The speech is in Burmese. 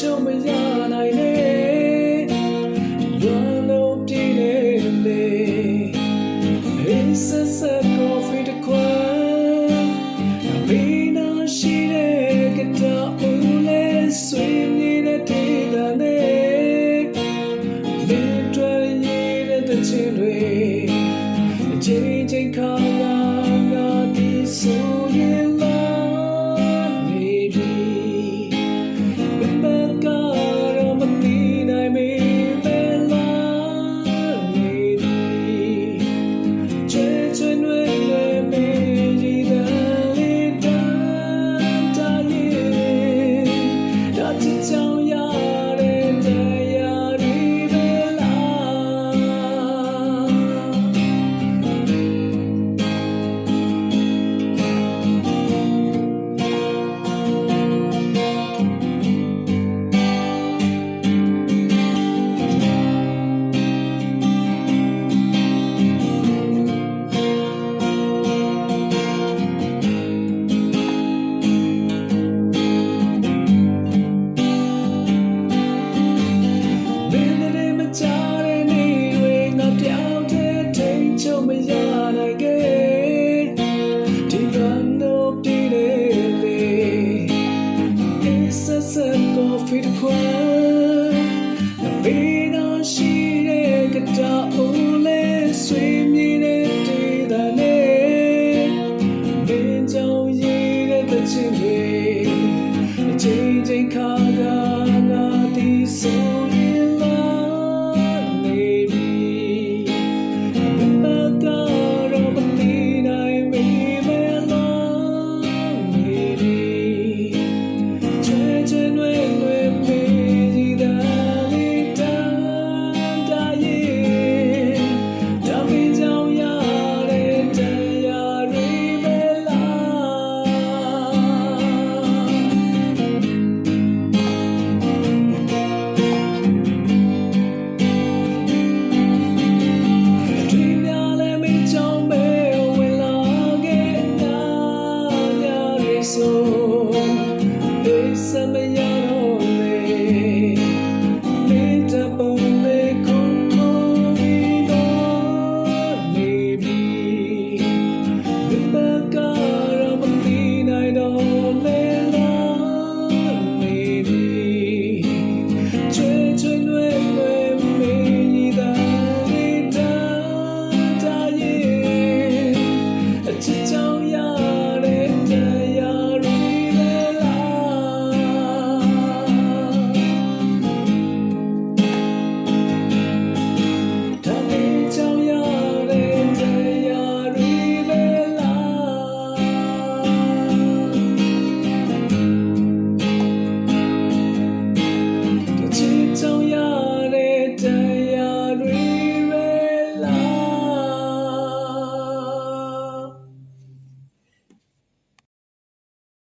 ချုံမရနိုင်နဲ့လွမ်းလုံးပြည့်နေလေဟေးဆက်ဆက်ကော်ဖီတစ်ခွက်ဘေးနာရှိတဲ့ကတာဦးလေးဆွေးနေတဲ့ဒေသနဲ့မင်းတွေ့ရတဲ့ချင်းတွေအချိန်ချင်းခါငါ ချိန်ချိန်ခါခါငါဒီဆုံး